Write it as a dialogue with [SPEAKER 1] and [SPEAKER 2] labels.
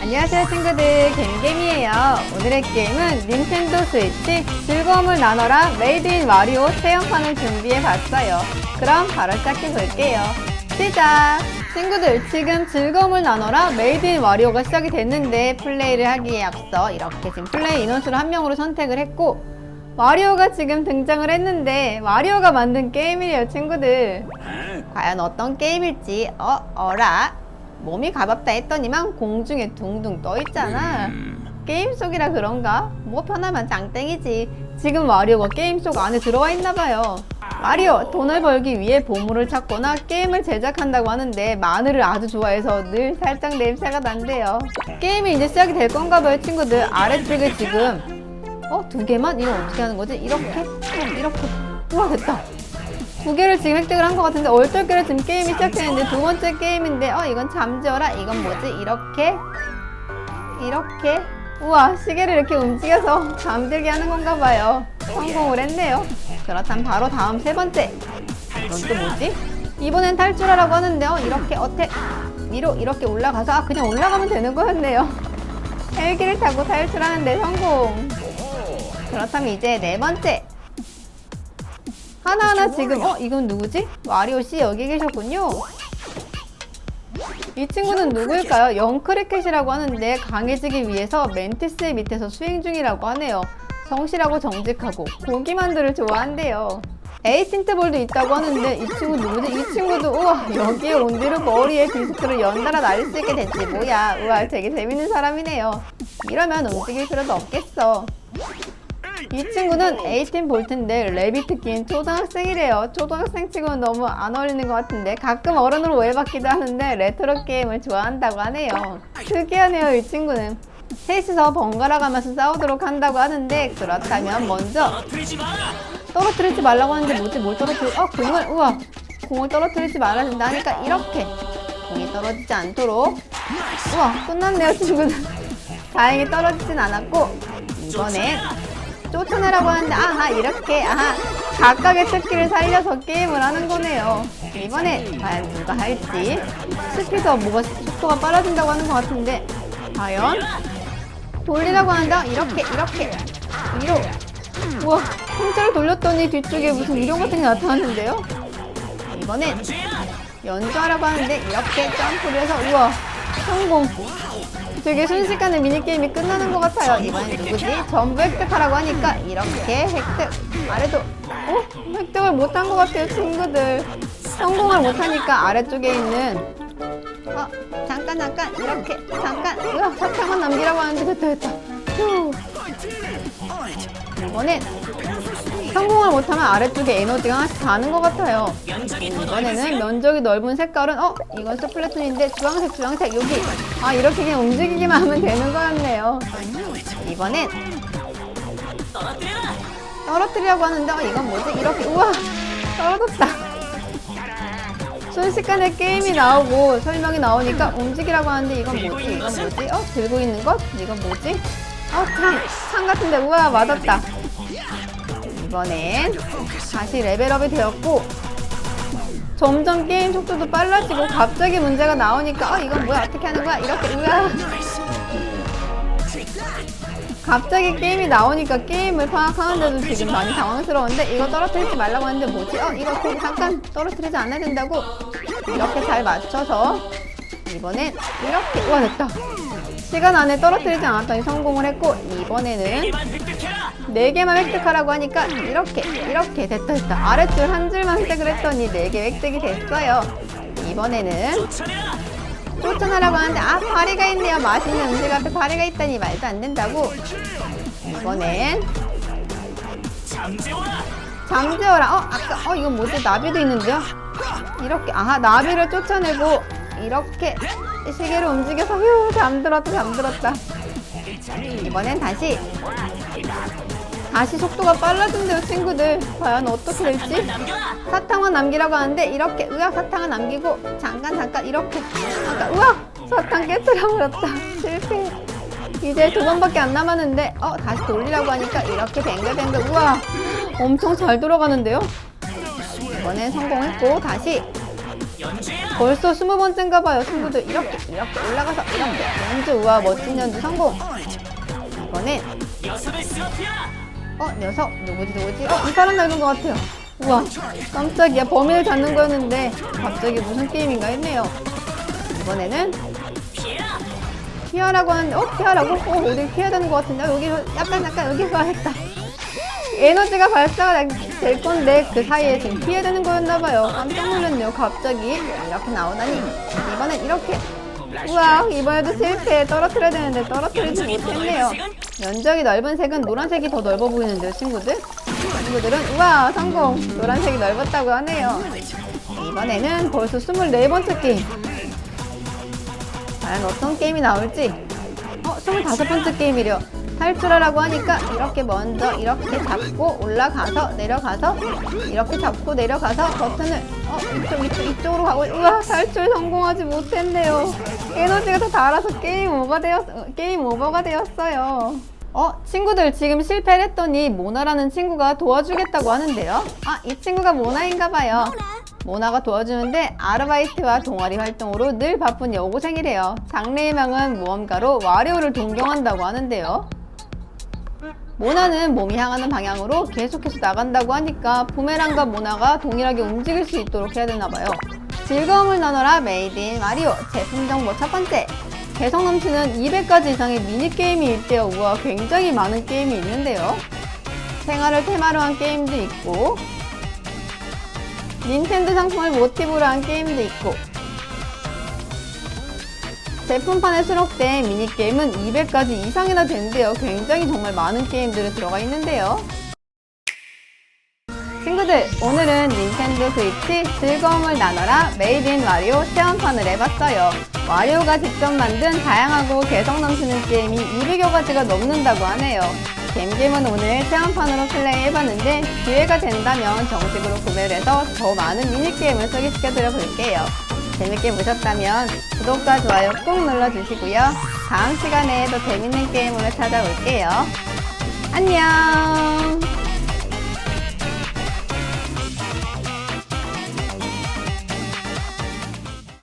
[SPEAKER 1] 안녕하세요 친구들. 갱겜이에요. 오늘의 게임은 닌텐도 스위치 즐거움을 나눠라 메이드 인 와리오 체험판을 준비해봤어요. 그럼 바로 시작해볼게요. 시작! 친구들 지금 즐거움을 나눠라 메이드 인 와리오가 시작이 됐는데 플레이를 하기에 앞서 이렇게 지금 플레이 인원수를 한 명으로 선택을 했고 와리오가 지금 등장을 했는데 와리오가 만든 게임이래요 친구들. 과연 어떤 게임일지 어 어라 몸이 가볍다 했더니만 공중에 둥둥 떠 있잖아. 게임 속이라 그런가? 뭐 편하면 장땡이지. 지금 와리오가 게임 속 안에 들어와 있나 봐요. 와리오 돈을 벌기 위해 보물을 찾거나 게임을 제작한다고 하는데 마늘을 아주 좋아해서 늘 살짝 냄새가 난대요. 게임이 이제 시작이 될 건가 봐요 친구들. 아래쪽에 지금. 어 두 개만? 이거 어떻게 하는 거지? 이렇게? 어, 이렇게? 우와 됐다 두 개를 지금 획득을 한 것 같은데 얼떨결에 지금 게임이 시작했는데 두 번째 게임인데 어 이건 잠재워라? 이건 뭐지? 이렇게? 이렇게? 우와 시계를 이렇게 움직여서 잠들게 하는 건가 봐요. 성공을 했네요. 그렇다면 바로 다음 세 번째. 이건 또 뭐지? 이번엔 탈출하라고 하는데 어 이렇게 어택 위로 이렇게 올라가서 아 그냥 올라가면 되는 거였네요. 헬기를 타고 탈출하는데 성공. 그렇다면 이제 네 번째 하나하나 지금 어 이건 누구지? 와리오 씨 여기 계셨군요. 이 친구는 누구일까요? 영크리켓이라고 하는데 강해지기 위해서 멘티스의 밑에서 수행 중이라고 하네요. 성실하고 정직하고 고기만두를 좋아한대요. 에이틴트볼도 있다고 하는데 이 친구 누구지? 이 친구도 우와 여기에 온 뒤로 머리에 디스크를 연달아 날릴 수 있게 됐지 뭐야 우와 되게 재밌는 사람이네요. 이러면 움직일 필요도 없겠어. 이 친구는 에이틴 볼트인데 레비트 낀 초등학생이래요. 초등학생 치고는 너무 안 어울리는 것 같은데 가끔 어른으로 오해받기도 하는데 레트로 게임을 좋아한다고 하네요. 특이하네요, 이 친구는. 셋이서 번갈아 가면서 싸우도록 한다고 하는데 그렇다면 먼저 떨어뜨리지 말라고 하는데 뭐지? 뭘 떨어뜨리? 어, 공을 우와 공을 떨어뜨리지 말아야 된다 하니까 이렇게 공이 떨어지지 않도록 우와 끝났네요, 친구들. 다행히 떨어지진 않았고 이번엔 쫓아내라고 하는데 아하 이렇게 아하 각각의 특기를 살려서 게임을 하는 거네요. 이번에 과연 누가 할지. 스피드 뭐가 속도가 빨라진다고 하는 것 같은데 과연? 돌리라고 한다? 이렇게 이렇게. 위로. 우와 통째로 돌렸더니 뒤쪽에 무슨 이룡 같은 게 나타났는데요? 이번엔 연주하라고 하는데 이렇게 점프를 해서 우와 성공 되게 순식간에 미니게임이 끝나는 것 같아요. 이번엔 누구지? 전부 획득하라고 하니까 이렇게 획득. 아래도, 어? 획득을 못한 것 같아요, 친구들. 성공을 못하니까 아래쪽에 있는, 어, 잠깐, 잠깐, 이렇게, 잠깐, 으아, 사탕만 남기라고 하는데 됐다, 됐다. 휴. 이번엔 성공을 못하면 아래쪽에 에너지가 하나씩 가는 것 같아요. 이번에는 면적이 넓은 색깔은 어 이건 스플래툰인데 주황색 주황색 여기 아 이렇게 그냥 움직이기만 하면 되는 거였네요. 이번엔 떨어뜨리려고 하는데 어 이건 뭐지 이렇게 우와 떨어졌다. 순식간에 게임이 나오고 설명이 나오니까 움직이라고 하는데 이건 뭐지 이건 뭐지 어 들고 있는 것 이건 뭐지 어 창 창 같은데 우와 맞았다. 이번엔 다시 레벨업이 되었고 점점 게임 속도도 빨라지고 갑자기 문제가 나오니까 어 이건 뭐야 어떻게 하는 거야 이렇게 으아 갑자기 게임이 나오니까 게임을 파악하는데도 지금 많이 당황스러운데 이거 떨어뜨리지 말라고 하는데 뭐지? 어 이거 거기 잠깐 떨어뜨리지 않아야 된다고 이렇게 잘 맞춰서 이번엔 이렇게 우와 됐다. 시간 안에 떨어뜨리지 않았더니 성공을 했고 이번에는 네 개만 획득하라고 하니까 이렇게 이렇게 됐다 됐다. 아래줄 한 줄만 획득을 했더니 네개 획득이 됐어요. 이번에는 쫓아나라고 하는데 아 파리가 있네요. 맛있는 음식 앞에 파리가 있다니 말도 안 된다고. 이번엔 잠재워라. 어 아까 어 이건 뭐지? 나비도 있는데요? 이렇게 아하 나비를 쫓아내고 이렇게 시계를 움직여서 휴 잠들었다 잠들었다. 이번엔 다시. 다시 속도가 빨라진대요 친구들. 과연 어떻게 될지. 사탕만 남기라고 하는데 이렇게 으악 사탕을 남기고 잠깐 잠깐 이렇게. 잠깐 으악! 사탕 깨뜨려버렸다. 실패. 이제 두 번밖에 안 남았는데 어 다시 돌리라고 하니까 이렇게 뱅글뱅글 우와! 엄청 잘 돌아가는데요? 이번엔 성공했고 다시 벌써 스무 번째인가 봐요 친구들. 이렇게 이렇게 올라가서 이렇게. 연주 우와 멋진 연주 성공. 이번엔 어 녀석. 누구지 누구지? 어이 사람 닮은 것 같아요. 우와 깜짝이야. 범인을 잡는 거였는데 갑자기 무슨 게임인가 했네요. 이번에는 피하라고 하는데 어 피하라고? 어 어디 피해야 되는 것 같은데? 어, 여기 약간 약간 여기 가야겠다. 에너지가 발사가 될 건데 그 사이에 지금 피해야 되는 거였나 봐요. 깜짝 놀랐네요. 갑자기 이렇게 나오다니. 이번엔 이렇게. 우와 이번에도 실패. 떨어뜨려야 되는데 떨어뜨리지 못했네요. 면적이 넓은 색은 노란색이 더 넓어 보이는데요 친구들? 친구들은 우와 성공. 노란색이 넓었다고 하네요. 이번에는 벌써 24번째 게임. 과연 어떤 게임이 나올지. 어 25번째 게임이래 요 탈출하라고 하니까 이렇게 먼저 이렇게 잡고 올라가서 내려가서 이렇게 잡고 내려가서 버튼을 어 이쪽 이쪽 이쪽으로 가고 우와 탈출 성공하지 못했네요. 에너지가 다 달아서 게임 오버 되었 어, 게임 오버가 되었어요. 어 친구들 지금 실패를 했더니 모나라는 친구가 도와주겠다고 하는데요. 아 이 친구가 모나인가 봐요. 모나가 도와주는데 아르바이트와 동아리 활동으로 늘 바쁜 여고생이래요. 장래희망은 모험가로 와리오를 동경한다고 하는데요 모나는 몸이 향하는 방향으로 계속해서 나간다고 하니까 부메랑과 모나가 동일하게 움직일 수 있도록 해야 되나 봐요. 즐거움을 나눠라 메이드 인 마리오 제품 정보 첫 번째 개성 넘치는 200가지 이상의 미니게임이 있대요. 우와 굉장히 많은 게임이 있는데요. 생활을 테마로 한 게임도 있고 닌텐도 상품을 모티브로 한 게임도 있고 제품판에 수록된 미니게임은 200가지 이상이나 된대요. 굉장히 정말 많은 게임들이 들어가 있는데요. 친구들, 오늘은 닌텐도 스위치 즐거움을 나눠라 메이드 인 와리오 체험판을 해봤어요. 와리오가 직접 만든 다양하고 개성 넘치는 게임이 200여 가지가 넘는다고 하네요. 겜겜은 오늘 체험판으로 플레이해봤는데 기회가 된다면 정식으로 구매를 해서 더 많은 미니게임을 소개시켜드려 볼게요. 재밌게 보셨다면 구독과 좋아요 꾹 눌러주시고요. 다음 시간에 더 재밌는 게임으로 찾아올게요. 안녕!